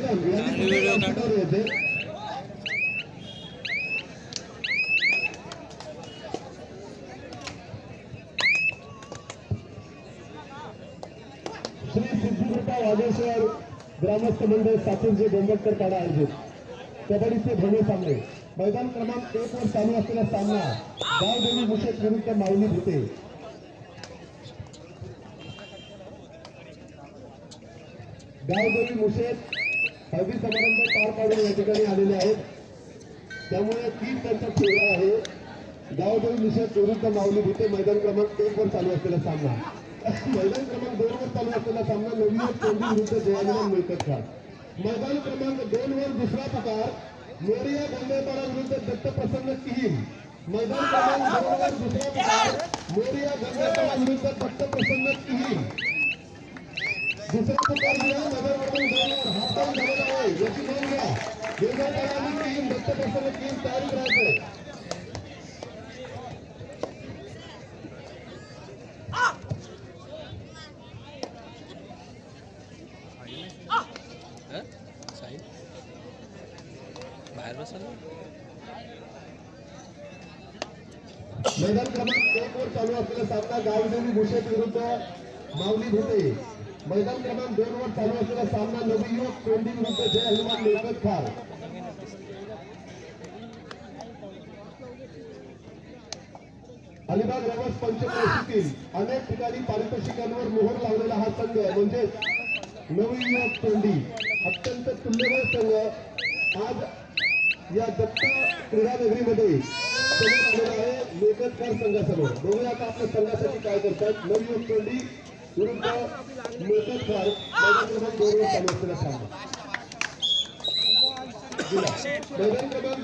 श्री सिद्धिकृपा वागेश्वर ग्रामस्थ मंडळ सातूरचे गोंबटकर पाडा आयोजित कबड्डीचे भव्य सामने मैदान क्रमांक एक वर चालू असलेला सामना गावदेवी मुशेत विरुद्ध माऊली भुते गावदेवी मुशेत हळदी समारंभ पार पाडून या ठिकाणी आलेले आहेत. त्यामुळे तीन त्यांचा चेहरा आहे. गावदेवी मुशेत विरुद्ध माऊली भुते मैदान क्रमांक एक वर चालू असलेला सामना. मैदान क्रमांक दोन वर चालू असलेला सामना नवीन कोंडी विरुद्ध जयाविमान मिळकत मैदान क्रमांक दोन वर दुसरा प्रकार मोरिया गोंदेपाडा विरुद्ध दत्तप्रसन्न किहीम मैदान क्रमांक दोन वर दुसरा प्रकार मोरिया गोंदेपाडा विरुद्ध दत्तप्रसन्न किहीम दुसरा प्रकार दिला मैदान क्रमांक दोन वर हात पाऊन झालेला आहे याची नोंद घ्या गोंदेपाडा आणि किहीम दत्तप्रसन्न किहीम तयारीत राहायचंय हं? साहिल बाहेर बसाल मैदान क्रमांक एक वर चालू असलेला सामना गावदेवी भूषेत विरुद्ध माऊली भुते मैदान क्रमांक दोन वर चालू असलेला सामना नवी नवयुवक कोंडी विरुद्ध जय हनुमान मिळकत खार अलिबाग रवस पंचक्रोशीतील अनेक ठिकाणी पारितोषिकांवर मोहर लावलेला हा संघ म्हणजे नवी नवयुवक तोंडी अत्यंत तुल्यबळ संघ. आज या दत्ता क्रीडा नगरीमध्ये समोर आलेला आहे मेकतकार संघासमोर. बघूया आता आपल्या संघासाठी काय करतात नवयुवक तोंडी विरुद्ध मैदान क्रमांक चालू असलेला सामना. मैदान क्रमांक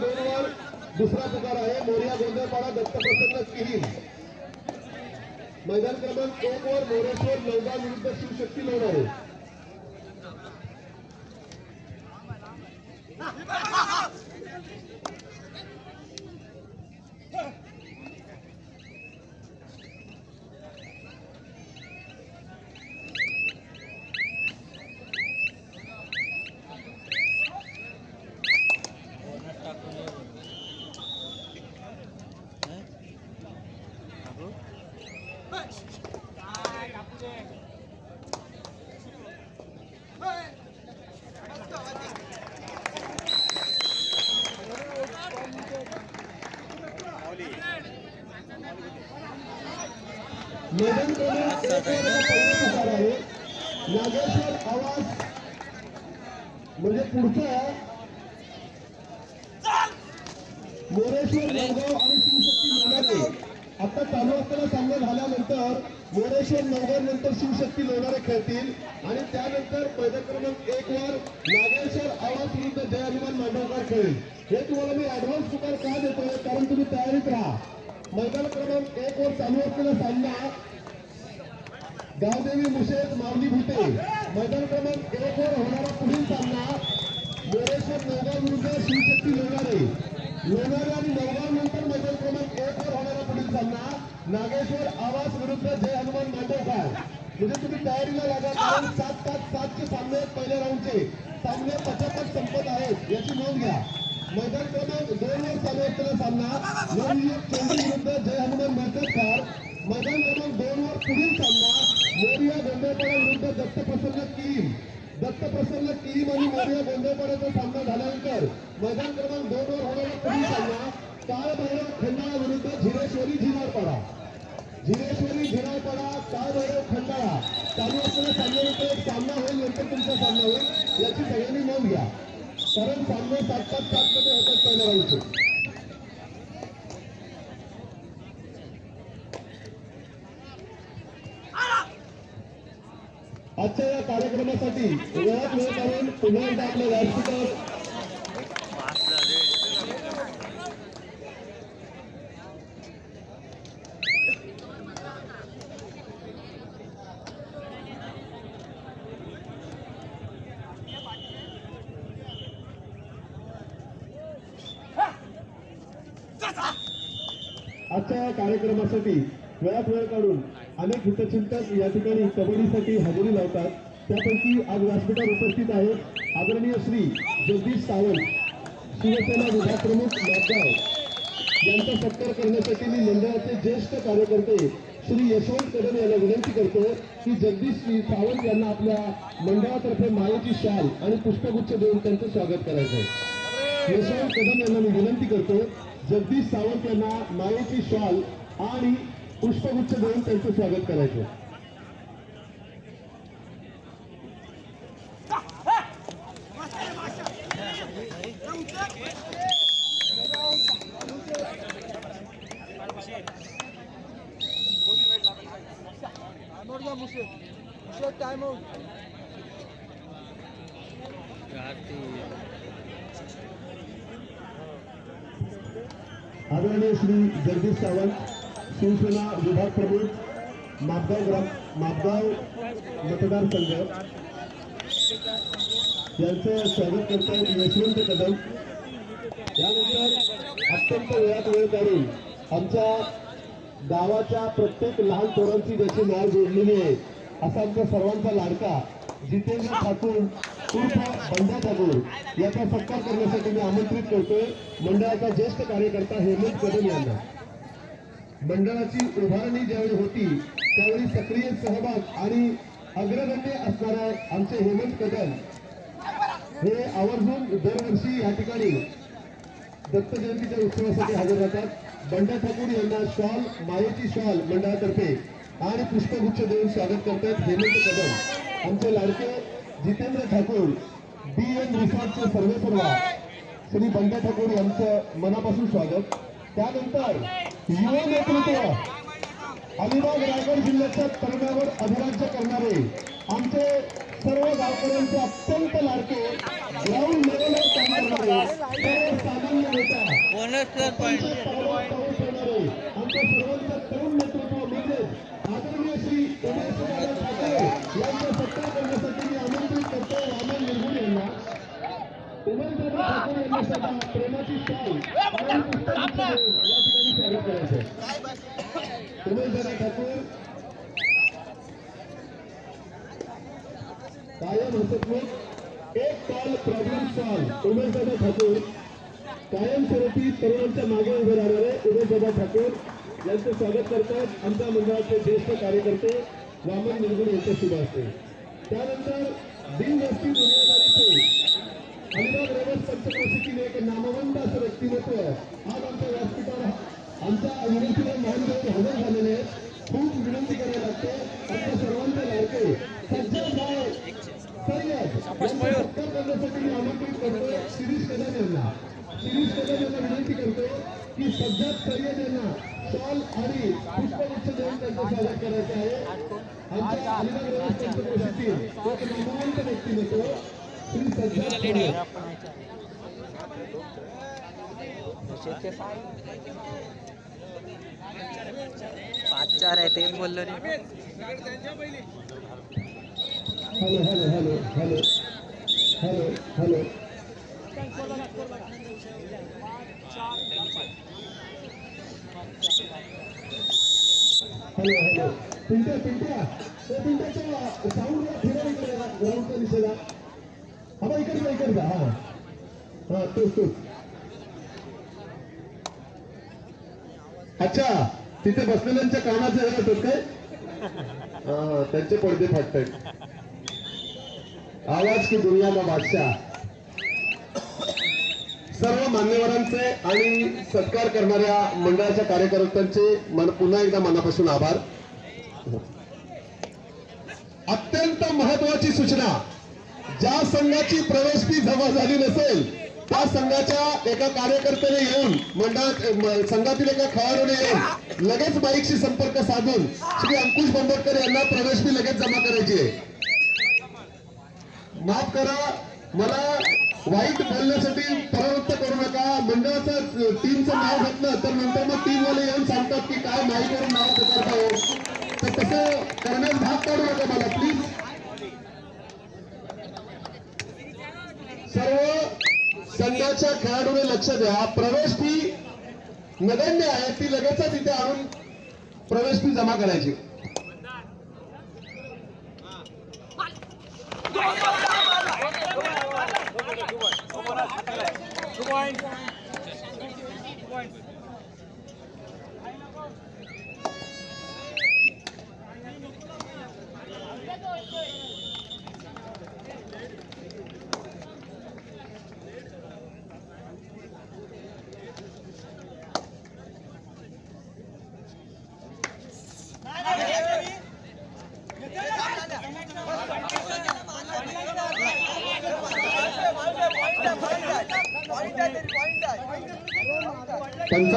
दुसरा प्रकार आहे. मोर्या गोंधळपाडा दत्तप्रसन्न किहीम मैदान क्रमांक एक वर मोरेश्वर नवगाव विरुद्ध शिवशक्ती लोणारे मैदान क्रमांक एक वर पहिला प्रकार आहे नागेश्वर आवाज म्हणजे पुढचं मोरेश्वर नवगाव आणि शिवशक्ती लोणारे आता चालू असताना सामना झाल्यानंतर मोरेश्वर नवगाव नंतर शिवशक्ती लोणारे खेळतील आणि त्यानंतर मैदान क्रमांक एक वर नागेश्वर आवाज विरुद्ध जय अभिमान मांडवकर खेळेल हे तुम्हाला मी ऍडव्हान्स पुकार का देतोय कारण तुम्ही तयारीत राहा मैदान क्रमांक एक वर चालू असलेला सामना गावदेवी मुशेत माऊली भुते मैदान क्रमांक एक वर होणारा पुढील सामना मोरेश्वर नवगाव विरुद्ध शिवशक्ती लोणारे. लोणारे आणि नवगाव नंतर मैदान क्रमांक एक वर होणारा पुढील सामना नागेश्वर आवास विरुद्ध जय हनुमान मांडवकर म्हणजे तुम्ही तयारीला लागा कारण सात पाच सातचे सामने आहेत पहिल्या राऊंडचे सामने पचापच संपत आहेत याची नोंद घ्या. मैदान क्रमांक दोन वर चालू असलेला सामना नवयुवक चेंडू विरुद्ध जय हनुमान मांडवकर मैदान क्रमांक दोन वर पुढील सामना मोरिया गोंधळपाडा विरुद्ध दत्तप्रसन्न टीम दत्तप्रसन्न टीम आणि मोरिया गोंधळपाड्याचा सामना झाल्यानंतर मैदान क्रमांक दोन वर होणारा पुढील सामना काळभैरव खंडाळा विरुद्ध झिरेश्वरी झिनारपाडा. झिरेश्वरी झिनारपाडा काळभैरव खंडाळा. चालू असताना सामन्यानंतर एक सामना होईल नंतर तुमचा सामना होईल याची सगळ्यांनी नोंद घ्या. कारण सामने सात सात सात मध्ये होतात पहिल्या राऊंडचे आजच्या या कार्यक्रमासाठी वेळात वेळ काढून पुन्हा एकदा आपल्या व्यासपीठावर आजच्या या कार्यक्रमासाठी वेळात वेळ काढून अनेक हितचिंतक या ठिकाणी कबड्डीसाठी हजेरी लावतात. त्यापैकी आज व्यासपीठावर उपस्थित आहेत आदरणीय श्री जगदीश सावंत शिवसेना विभाग प्रमुख नागगाव यांचा सत्कार करण्यासाठी मी मंडळाचे ज्येष्ठ कार्यकर्ते श्री यशवंत कदम यांना विनंती करतो की जगदीश श्री सावंत यांना आपल्या मंडळातर्फे मायेची शाल आणि पुष्पगुच्छ देऊन त्यांचं स्वागत करायचं आहे यशवंत कदम यांना मी विनंती करतो जगदीश सावंत यांना मायेची शाल आणि पुष्पगुच्छ देऊन त्यांचं स्वागत करायचं आहे. टाइम आउट आदरणीय श्री जगदीश सावंत शिवसेना विभाग प्रमुख मापगाव मापगाव मतदारसंघ. यांचं स्वागत करत आहेत यशवंत कदम. यानंतर अत्यंत वेळात वेळ काढून आमच्या गावाच्या प्रत्येक लहान पोरांची जशी नाव जोडलेली आहे असा आमच्या सर्वांचा लाडका जितेंद्र ठाकूर उर्फ बंडा ठाकूर याचा सत्कार करण्यासाठी मी आमंत्रित करतोय. मंडळाचा ज्येष्ठ कार्यकर्ता हेमंत कदम यांना. मंडळाची उभारणी ज्यावेळी होती त्यावेळी सक्रिय सहभाग आणि अग्रगण्य असणारा आमचे हेमंत कदम हे आवर्जून दरवर्षी या ठिकाणी दत्त जयंतीच्या उत्सवासाठी हजर राहतात. बंडा ठाकूर यांना शॉल मायेची शॉल मंडळातर्फे आणि पुष्पगुच्छ देऊन स्वागत करतात हेमंत कदम. आमचे लाडके जितेंद्र ठाकूर बी एन रिसॉर्टचे सर्वेसर्वा श्री बंडा ठाकूर यांचं मनापासून स्वागत. त्यानंतर युवा नेतृत्व अलिबाग रायगड जिल्ह्याच्या तरुणावर अधिराज्य करणारे आमचे सर्व गावकऱ्यांचे अत्यंत लाडके ग्राउंड लेवलवर काम करणारे सर्वसामान्य नेता बोनस सर पॉइंट पावलावर पाऊल ठेवणारे आमच्या सर्वांचं तरुण नेतृत्व आदरणीय श्री उमेश दादा ठाकरे यांचा सत्कार करण्यासाठी मी आमंत्रित करतो रामन निर्गुण यांना. उमेश दादा ठाकरे यांना सदा प्रेमाची आणि पुस्तकांचं या ठिकाणी स्वागत करायचं आहे. उमेश दादा ठाकूर कायम हसतमुख एक कॉल प्रॉब्लेम ठाकूर. कायमस्वरूपी तरुणांच्या मागे उभे राहणारे उमेशदादा ठाकूर यांचं स्वागत करतात. आमच्या मंडळाचे ज्येष्ठ कार्यकर्ते वामन निर्गुण यांचे शुभ असते त्यानंतर दिनवस्ती गुन्हेगारीचे अलिबाग रेवस पंचक्रोशीतील एक नामवंत असं व्यक्तिमत्व आज आमच्या व्यासपीठावर आमच्या विनंतीला मान हजर झालेले खूप विनंती करायला लागते. आमच्या सर्वांचे लाडके सज्जन भाऊ. करण्यासाठी मी आमंत्रित करतो शिरीष कदम यांना शिरीष कदम यांना विनंती करतो की सज्जद सय्यद यांना शॉल आणि पुष्पगुच्छ देऊन त्यांचं स्वागत करायचं आहे आमच्या अलिबाग रेवस पंचक्रोशीतील एक नामवंत व्यक्तिमत्व श्री सज्जद सय्यद पाच चार आहे तेच बोललो रे hello hello hello hello hello hello hello hello Pintya Pintya त्या पिंट्याच्या साऊंडला फिरा इकडे ग्राउंडच्या दिशेला हा बा इकडचा इकडचा हा हा तोच तोच अच्छा तिथे बसलेल्यांच्या कानाचे हे होतात काय त्यांचे पडदे फाटतात आवाज की दुनिया का बादशाह. सर्व मान्यवरांचे आणि सत्कार करणाऱ्या मंडळाच्या कार्यकर्त्यांचे मन पुन्हा एकदा मनापासून आभार. अत्यंत महत्वाची सूचना ज्या संघाची प्रवेश फी जमा झाली नसेल त्या संघाच्या एका कार्यकर्त्याने येऊन मंडळात संघातील एका खेळाडूने येऊन लगेच बाईकशी संपर्क साधून श्री अंकुश बंबटकर यांना प्रवेश फी लगेच जमा करायची आहे. माफ करा मला वाईट बोलण्यासाठी प्रवृत्त करू नका. मंडळाचं टीमचं नाव घेतलं तर नंतर मग टीम वाले येऊन सांगतात की काय माईकवरून नाव पुकारता हो. तर तसं करण्यास भाग पाडू नका मला प्लीज सर्व संघाच्या खेळाडूने लक्ष द्या. प्रवेश फी नगण्य आहे ती लगेचच इथे आणून प्रवेश फी जमा करायची. Good point.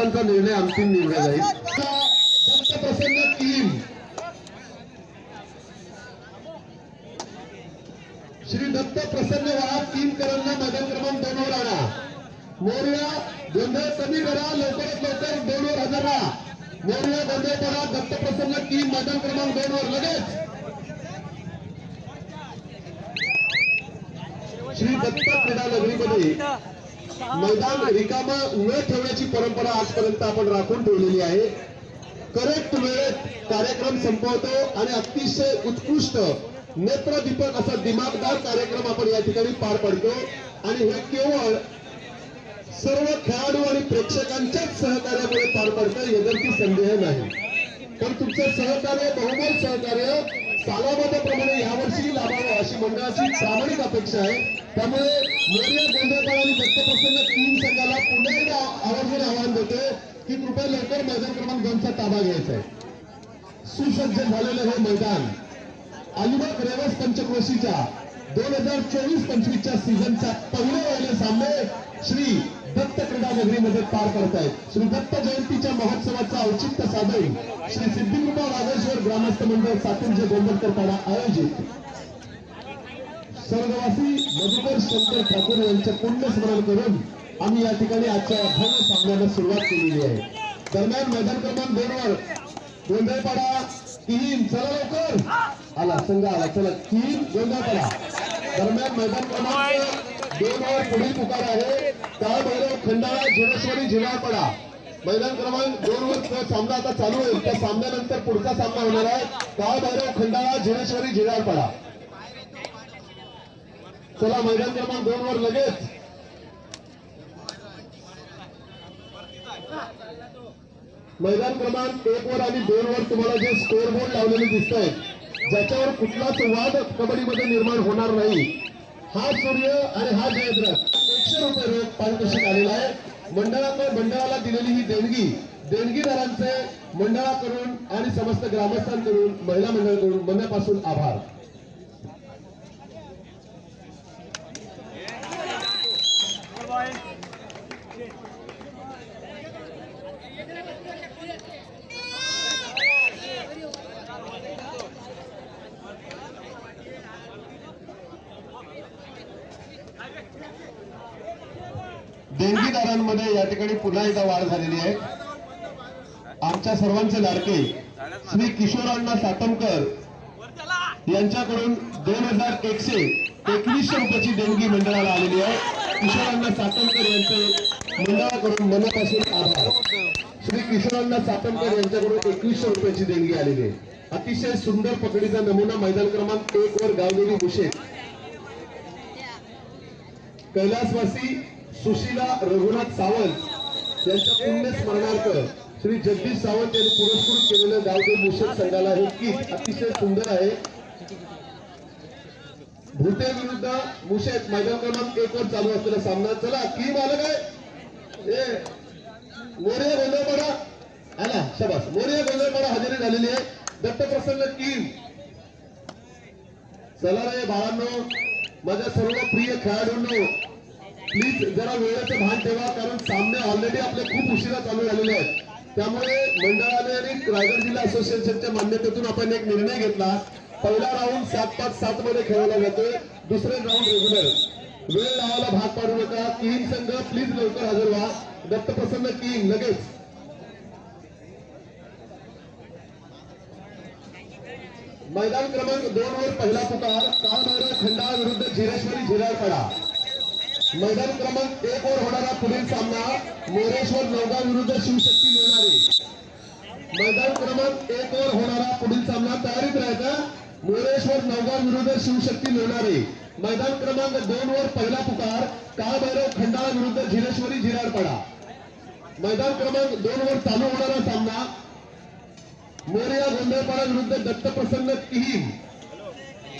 पंचांचा निर्णय अंतिम निर्णय जाईल दत्तप्रसन्न टीम. श्री दत्त प्रसन्न वा तीन करांना मैदान क्रमांक दोनवर आणा. मोर्या गोंधळ कमी करा लवकरात लवकर दोनवर हजर. राहा मोर्या गोंधळ करा दत्त प्रसन्न तीन मैदान क्रमांक दोनवर लगेच. श्री दत्त क्रीडा नगरीमध्ये मैदान रिकाम न ठेवण्याची परंपरा आजपर्यंत आपण राखून ठेवलेली आहे. करेक्ट वेळेत कार्यक्रम संपवतो आणि अतिशय उत्कृष्ट नेत्रदीपक असा दिमागदार कार्यक्रम आपण या ठिकाणी पार पडतो. आणि हे केवळ सर्व खेळाडू आणि प्रेक्षकांच्याच सहकार्यामुळे पार पडतं याच्यावरती संदेह नाही. पण तुमचं सहकार्य बहुमोल सहकार्य सालाबादाप्रमाणे यावर्षी लाभावं अशी मंडळाची प्रामाणिक अपेक्षा आहे. त्यामुळे मोर्या गोंधळपाळ आणि दत्तप्रसन्न तीन संघाला पुन्हा एकदा आवर्जून आवाहन देते की कृपया लवकर मैदान क्रमांक दोनचा ताबा घ्यायचा आहे. सुसज्ज झालेलं हे मैदान अलिबाग रेवस पंचक्रोशीच्या दोन हजार चोवीस पंचवीसच्या सीझनचा पहिले राहिले सामने श्री दत्त क्रीडा नगरीमध्ये पार करतायत श्री दत्त जयंतीच्या महोत्सवाचं औचित्य साधून श्री सिद्धिकृपा राजेश्वर ग्रामस्थ मंडळ सातुंजे गोंदरकर पाडा आयोजित. स्वर्गवासी मधुकर शंकर ठाकूर यांचे पुण्यस्मरण करून आम्ही या ठिकाणी आजच्या भव्य सामन्याला सुरुवात केलेली आहे. दरम्यान मैदान क्रमांक दोन वर गोंधळपाडा तीन चला लवकर. आला संघ आला चला तीन गोंधळपाडा. दरम्यान मैदान क्रमांक दोन वर पुढील पुकार आहे काळ खंडाळा जुनेश्वरी झिलाळपाडा मैदान क्रमांक दोन वर सामना आता चालू आहे. त्या सामन्यानंतर पुढचा सामना होणार आहे. त्या भैरव खंडाळा जुनेश्वरी झिलाळपाडा चला मैदान क्रमांक दोन वर लगेच. मैदान क्रमांक एक वर आणि दोन वर तुम्हाला जे स्कोर बोर्ड लावलेले दिसत आहेत ज्याच्यावर कुठलाच वाद कबड्डीमध्ये निर्माण होणार नाही. हा सूर्य आणि हा जयद्रथ एकशे रुपये रोख पारितोषिक आलेला आहे. मंडळाकडे मंडळाला दिलेली ही देणगी देणगीदारांचे मंडळाकडून आणि समस्त ग्रामस्थांकडून महिला मंडळाकडून मनापासून आभार. देणगीदारांमध्ये या ठिकाणी पुन्हा एकदा वाढ झालेली आहे. आमच्या सर्वांचे लाडके श्री किशोरांना सातमकर यांच्याकडून दोन हजार एकशे एकवीसशे रुपयाची देणगी मंडळाला आलेली आहे. किशोरांना सातमकर यांचे मंडळाकडून मनापासून आभार. श्री किशोरांना सातमकर यांच्याकडून एकवीसशे रुपयाची देणगी आलेली आहे. अतिशय सुंदर पकडीचा नमुना मैदान क्रमांक एक वर गावलेली मुशेत कैलासवासी सुशीला रघुनाथ सावंत यांच्या पुण्यस्मरणार्थ श्री जगदीश सावंत यांनी पुरस्कृत केलेलं गावदेव भूषण संघाला हे गीत अतिशय सुंदर आहे. भूते विरुद्ध मुशेत मैदान क्रमांक एक वर चालू असलेला सामना. चला की मालक आहे? मोरे मोर्या गोंधळपाडा. आला शबास. मोरे गोंधळपाडा हजेरी झालेली आहे. दत्तप्रसन्न टीम. चला रे बाळांनो माझ्या सर्व प्रिय खेळाडूंनो प्लीज जरा वेळेचं भान ठेवा कारण सामने ऑलरेडी आपले खूप उशिरा चालू झालेले आहेत. त्यामुळे मंडळाने आणि रायगड जिल्हा असोसिएशनच्या मान्यतेतून आपण एक निर्णय घेतला. पहिला राऊंड सात पाच सात मध्ये खेळवला जातोय दुसरे राऊंड रेग्युलर वेळ लावायला भाग पाडू नका. तीन संघ प्लीज लवकर हजर व्हा. दत्तप्रसन्न किंग लगेच. मैदान क्रमांक दोन वर पहिला पुकार. काळ खंडाळा विरुद्ध झिरेश्वरी झिराळपाडा. मैदान क्रमांक एक वर होणारा पुढील सामना मोरेश्वर नवगाव विरुद्ध शिवशक्ती लोणारे मैदान क्रमांक एक वर होणारा पुढील सामना तयारीत राहायचा. मोरेश्वर नवगाव विरुद्ध शिवशक्ती लोणारे मैदान क्रमांक दोन वर पहिला पुकार काळभैरव खंडाळा विरुद्ध झिरेश्वरी झिराडपाडा. मैदान क्रमांक दोन वर चालू होणारा सामना मोरिया गोंधळपाडा विरुद्ध दत्तप्रसन्न किहीम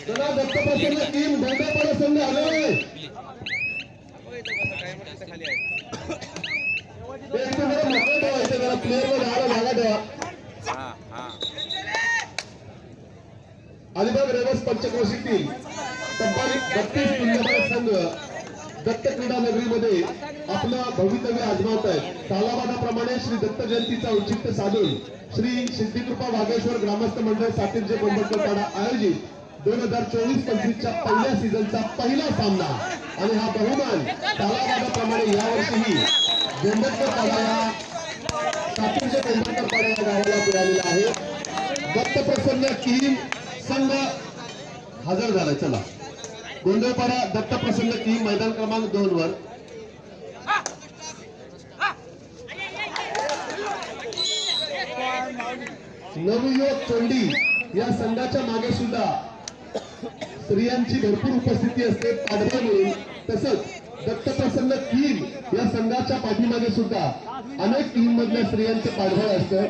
चला दत्तप्रसन्न किहीम गोंधळपाडा संघ आले झाली आहे जरा मोकळं अलिबाग रेवस पंचक्रोशीतील तब्बल बत्तीस तुल्यबळ संघ दत्त क्रीडा नगरीमध्ये आपलं भवितव्य आजमावत आहेत. तालाबादाप्रमाणे श्री दत्त जयंतीचा औचित्य साधून श्री सिद्धिकृपा वागेश्वर ग्रामस्थ मंडळ सातिर्जे बंबटकर पाडा आयोजित दोन हजार चोवीस पंचवीसच्या पहिल्या सीझनचा पहिला सामना. आणि हा बहुमान सालाबादाप्रमाणे यावर्षीही बंबटकर पाडा सातूरच्या सातिर्जे बंबटकर या गावाला मिळालेला आहे. दत्तप्रसन्न किहीम संघ हजर झाला. चला. गोंधळपाडा दत्तप्रसन्न किहीम मैदान क्रमांक दोन वर. नवयुवक चोंडी या संघाच्या मागे सुद्धा स्त्रियांची भरपूर उपस्थिती असते पाडवा मिळून तसंच दत्तप्रसन्न कीम या संघाच्या पाठीमागे सुद्धा अनेक टीम मधल्या स्त्रियांचे पाठबळ असतं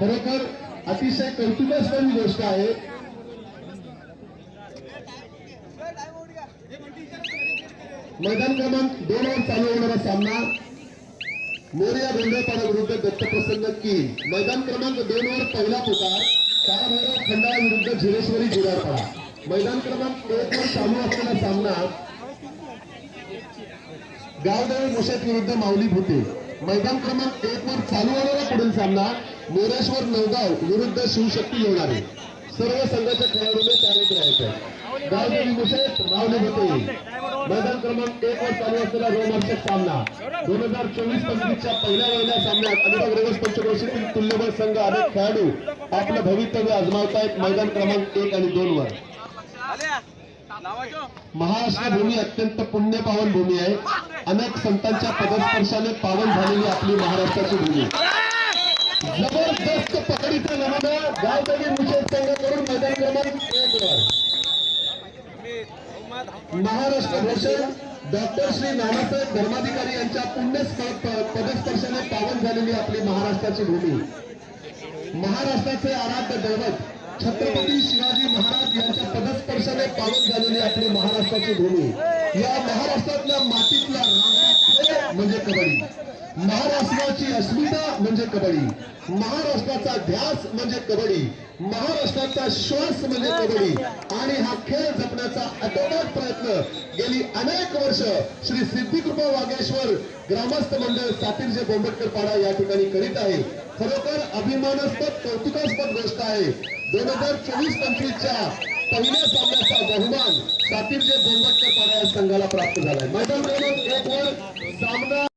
खरोखर अतिशय कौतुकास्पद गोष्ट आहे. मैदान क्रमांक दोन वर चालू होणारा सामना मोर्या गोंधळपाडा विरुद्ध दत्तप्रसन्न की मैदान क्रमांक दोन वर पहिला पुकार काळभैरव खंडाळा विरुद्ध झिरेश्वरी जिरारपाडा मैदान क्रमांक एक वर चालू असलेला सामना. गावदेवी मुशात विरुद्ध माऊली भुते. मैदान क्रमांक एक वर चालू होणारा पुढील सामना मोरेश्वर नवगाव विरुद्ध शिवशक्ती लोणारे सर्व संघाच्या खेळाडूंनी तयारीत राहायचं. गावदेवी मुशेत माऊली भुते. मैदान क्रमांक एक वर चालू असलेला रोमांचक सामना. दोन हजार चोवीस पंचवीसच्या पहिल्या महिन्या सामन्यात अलिबाग रेवस पंचक्रोशीतील तुल्यबळ संघ अनेक खेळाडू आपलं भवितव्य आजमावतायत मैदान क्रमांक एक आणि दोन वर. महाराष्ट्र भूमी अत्यंत पुण्यपावन भूमी आहे. अनेक संतांच्या पदस्पर्शाने पावन झालेली आपली महाराष्ट्राची भूमी. जबरदस्त पकडीचा नमुना गावदेवी मुशेत संघाकडून मैदान क्रमांक एक वर. महाराष्ट्र भूषण डॉक्टर श्री नानासाहेब धर्माधिकारी यांच्या पुण्य पदस्पर्शाने पावन झालेली आपली महाराष्ट्राची भूमी. महाराष्ट्राचे आराध्य दैवत छत्रपती शिवाजी महाराज यांच्या पदस्पर्शाने पावन झालेली आपली महाराष्ट्राची भूमी. या महाराष्ट्रातल्या मातीतला खेळ म्हणजे कबड्डी. महाराष्ट्राची अस्मिता म्हणजे कबड्डी. महाराष्ट्राचा ध्यास म्हणजे कबड्डी. महाराष्ट्राचा श्वास म्हणजे कबड्डी. आणि हा खेळ जपण्याचा अतोनात प्रयत्न गेली अनेक वर्ष श्री सिद्धिकृपा वागेश्वर ग्रामस्थ मंडळ सातिर्जे बोंबटकर पाडा या ठिकाणी करीत आहे. खरोखर अभिमानास्पद कौतुकास्पद गोष्ट आहे. दोन हजार चोवीस पंचवीसच्या पहिल्या सामन्याचा बहुमान सातिर्जे बोंबटकर पाडा संघाला प्राप्त झालाय. मैदान क्रमांक एक वर सामना